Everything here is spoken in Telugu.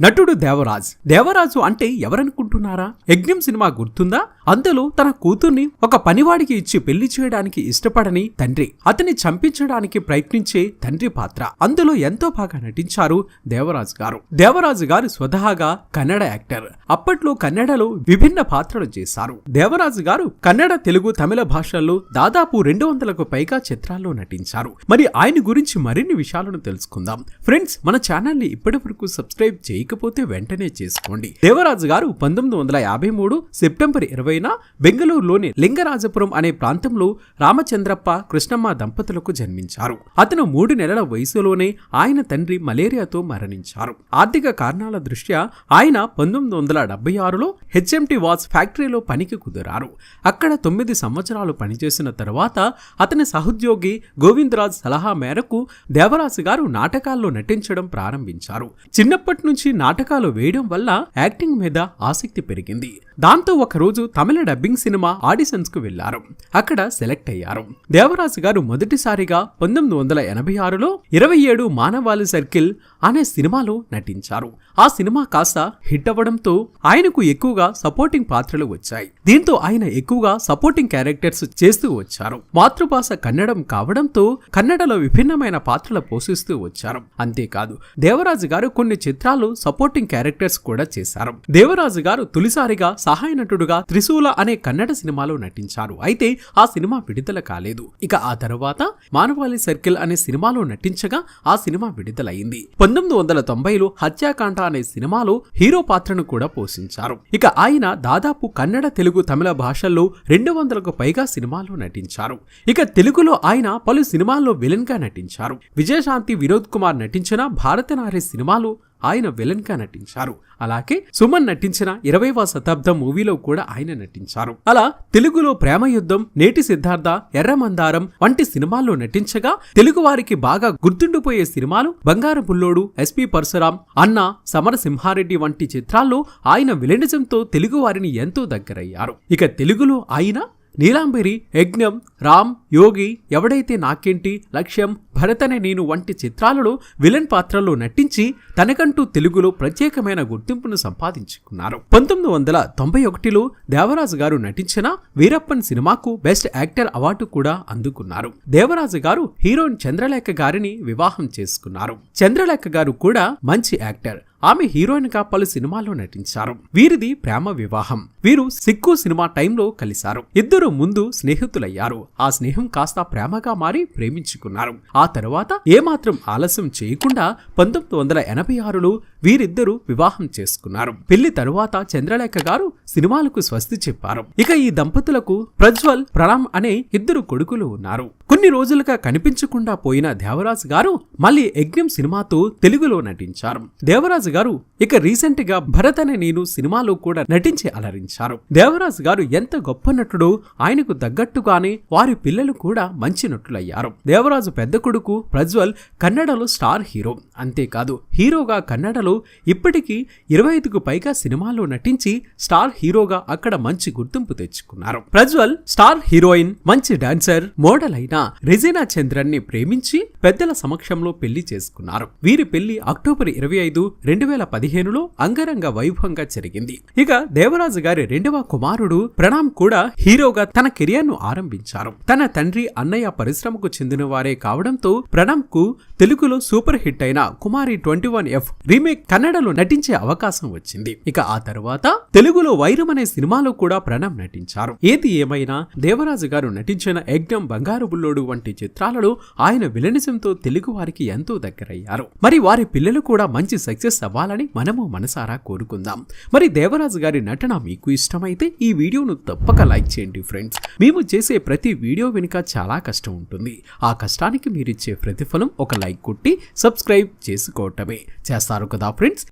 నటుడు దేవరాజ్. దేవరాజు అంటే ఎవరనుకుంటున్నారా? యజ్ఞం సినిమా గుర్తుందా? అందులో తన కూతుర్ని ఒక పనివాడికి ఇచ్చి పెళ్ళి చేయడానికి ఇష్టపడని తండ్రి. అతన్ని చంపించడానికి ప్రయత్నించే తండ్రి పాత్ర. అందులో ఎంతో బాగా నటించారు దేవరాజు గారు. దేవరాజు గారు స్వతహాగా కన్నడ యాక్టర్. అప్పట్లో కన్నడలో విభిన్న పాత్రలు చేశారు. దేవరాజు గారు కన్నడ తెలుగు తమిళ భాషల్లో దాదాపు రెండు వందలకు పైగా చిత్రాల్లో నటించారు. మరి ఆయన గురించి మరిన్ని విషయాలను తెలుసుకుందాం. ఫ్రెండ్స్ మన ఛానల్ని ఇప్పటివరకు ఇప్పటి వరకు సబ్స్క్రైబ్ ఇకపోతే వెంటనే చేసుకోండి. దేవరాజు గారు పంతొమ్మిది వందల యాభై మూడు సెప్టెంబర్ ఇరవైన బెంగళూరులోని లింగరాజపురం అనే ప్రాంతంలో రామచంద్రప్ప కృష్ణమ్మ దంపతులకు జన్మించారు. అతను మూడు నెలల వయసులోనే ఆయన తండ్రి మలేరియాతో మరణించారు. ఆర్థిక కారణాల దృష్ట్యా ఆయన పంతొమ్మిది వందల డెబ్బై ఆరులో హెచ్ఎంటి వాచ్ ఫ్యాక్టరీలో పనికి కుదిరారు. అక్కడ తొమ్మిది సంవత్సరాలు పనిచేసిన తర్వాత అతని సహోద్యోగి గోవిందరాజ్ సలహా మేరకు దేవరాజు గారు నాటకాల్లో నటించడం ప్రారంభించారు. చిన్నప్పటి నుంచి నాటకాలు వేయడం వల్ల యాక్టింగ్ మీద ఆసక్తి పెరిగింది. దాంతో ఒకరోజు తమిళ డబ్బింగ్ సినిమా ఆడిషన్స్కు వెళ్ళారు. అక్కడ సెలెక్ట్ అయ్యారు. దేవరాజు గారు మొదటిసారిగా పంతొమ్మిది వందల ఎనభై ఆరులో ఇరవై ఏడు మానవాళి సర్కిల్ అనే సినిమాలో నటించారు. ఆ సినిమా కాస్త హిట్ అవ్వడంతో ఆయనకు ఎక్కువగా సపోర్టింగ్ పాత్రలు వచ్చాయి. దీంతో ఆయన ఎక్కువగా సపోర్టింగ్ క్యారెక్టర్స్ చేస్తూ వచ్చారు. మాతృభాష కన్నడం కావడంతో కన్నడలో విభిన్నమైన పాత్రలు పోషిస్తూ వచ్చారు. అంతేకాదు దేవరాజు గారు కొన్ని చిత్రాలు సపోర్టింగ్ క్యారెక్టర్స్ కూడా చేశారు. దేవరాజు గారు తొలిసారిగా సహాయ నటుడుగా త్రిశూల అనే కన్నడ సినిమాలో నటించారు. అయితే ఆ సినిమా విడుదల కాలేదు. ఇక ఆ తర్వాత మానవాళి సర్కిల్ అనే సినిమాలో నటించగా ఆ సినిమా విడుదలైంది. పంతొమ్మిది వందల తొంభైలో హత్యాకాండ అనే సినిమాలో హీరో పాత్రను కూడా పోషించారు. ఇక ఆయన దాదాపు కన్నడ తెలుగు తమిళ భాషల్లో రెండు వందలకు పైగా సినిమాల్లో నటించారు. ఇక తెలుగులో ఆయన పలు సినిమాల్లో విలన్గా నటించారు. విజయశాంతి వినోద్ కుమార్ నటించిన భారతనారి సినిమాలు ఆయన విలన్గా నటించారు. అలాగే సుమన్ నటించిన ఇరవైవ శతాబ్దం మూవీలో కూడా ఆయన నటించారు. అలా తెలుగులో ప్రేమ యుద్ధం నేటి సిద్ధార్థ ఎర్రమందారం వంటి సినిమాల్లో నటించగా తెలుగు వారికి బాగా గుర్తుండిపోయే సినిమాలు బంగారు బుల్లోడు ఎస్పి పరశురాం అన్న సమరసింహారెడ్డి వంటి చిత్రాల్లో ఆయన విలనిజంతో తెలుగు వారిని ఎంతో దగ్గరయ్యారు. ఇక తెలుగులో ఆయన నీలాంబరి యజ్ఞం రామ్ యోగి ఎవడైతే నాకేంటి లక్ష్యం భరతనే నేను వంటి చిత్రాలలో విలన్ పాత్రలో నటించి తనకంటూ తెలుగులో ప్రత్యేకమైన గుర్తింపును సంపాదించుకున్నారు. పంతొమ్మిది వందల తొంభై ఒకటిలో దేవరాజు గారు నటించిన వీరప్పన్ సినిమాకు బెస్ట్ యాక్టర్ అవార్డు కూడా అందుకున్నారు. దేవరాజు గారు హీరోయిన్ చంద్రలేఖ గారిని వివాహం చేసుకున్నారు. చంద్రలేఖ గారు కూడా మంచి యాక్టర్. ఆమె హీరోయిన్గా పలు సినిమాల్లో నటించారు. వీరిది ప్రేమ వివాహం. వీరు సిక్కు సినిమా టైంలో కలిశారు. ఇద్దరు ముందు స్నేహితులయ్యారు. ఆ స్నేహం కాస్త ప్రేమగా మారి ప్రేమించుకున్నారు. ఆ తర్వాత ఏమాత్రం ఆలస్యం చేయకుండా పంతొమ్మిది వందల ఎనభై ఆరులో వీరిద్దరూ వివాహం చేసుకున్నారు. పెళ్ళి తరువాత చంద్రలేఖ గారు సినిమాలకు స్వస్తి చెప్పారు. ఇక ఈ దంపతులకు ప్రజ్వల్ ప్రణమ్ అనే ఇద్దరు కొడుకులు ఉన్నారు. కొన్ని రోజులుగా కనిపించకుండా పోయిన దేవరాజు గారు మళ్ళీ యజ్ఞం సినిమాతో తెలుగులో నటించారు. దేవరాజు గారు ఇక రీసెంట్గా భరత్ అనే నేను సినిమాలో కూడా నటించి అలరించారు. దేవరాజ్ గారు ఎంత గొప్ప నటుడో ఆయనకు తగ్గట్టుగానే వారి పిల్లలు కూడా మంచి నటులయ్యారు. దేవరాజు పెద్ద కొడుకు ప్రజ్వల్ కన్నడలో స్టార్ హీరో. అంతేకాదు హీరోగా కన్నడలో ఇప్పటికీ ఇరవై ఐదుకు పైగా సినిమాల్లో నటించి స్టార్ హీరోగా అక్కడ మంచి గుర్తింపు తెచ్చుకున్నారు. ప్రజ్వల్ స్టార్ హీరోయిన్ మంచి డాన్సర్ మోడల్ అయిన రెజీనా చంద్రన్ని ప్రేమించి పెద్దల సమక్షంలో పెళ్ళి చేసుకున్నారు. వీరి పెళ్ళి అక్టోబర్ ఇరవై ఐదు రెండు వేల పదిహేనులో అంగరంగ వైభవంగా జరిగింది. ఇక దేవరాజు గారి రెండవ కుమారుడు ప్రణామ్ కూడా హీరోగా తన కెరియర్ను ఆరంభించారు. తన తండ్రి అన్నయ్య పరిశ్రమకు చెందిన వారే కావడంతో ప్రణామ్కు తెలుగులో సూపర్ హిట్ అయిన Kumari twenty one F remake కన్నడలో నటించే అవకాశం వచ్చింది. ఇక ఆ తర్వాత తెలుగులో వైరం అనే సినిమాలో కూడా ప్రణామ్ నటించారు. ఏది ఏమైనా దేవరాజు గారు నటించిన యజ్ఞం బంగారు బుల్లోడు వంటి చిత్రాలలో ఆయన విలనిజంతో తెలుగు వారికి ఎంతో దగ్గరయ్యారు. మరి వారి పిల్లలు కూడా మంచి సక్సెస్ అవ్వాలని మనము మనసారా కోరుకుందాం. మరి దేవరాజు గారి నటన మీకు ఇష్టమైతే ఈ వీడియోను తప్పక లైక్ చేయండి ఫ్రెండ్స్. మేము చేసే ప్రతి వీడియో వెనుక చాలా కష్టం ఉంటుంది. ఆ కష్టానికి మీరిచ్చే ప్రతిఫలం ఒక లైక్ కొట్టి సబ్స్క్రైబ్ చేసుకోవటమే. చేస్తారు కదా ఫ్రెండ్స్?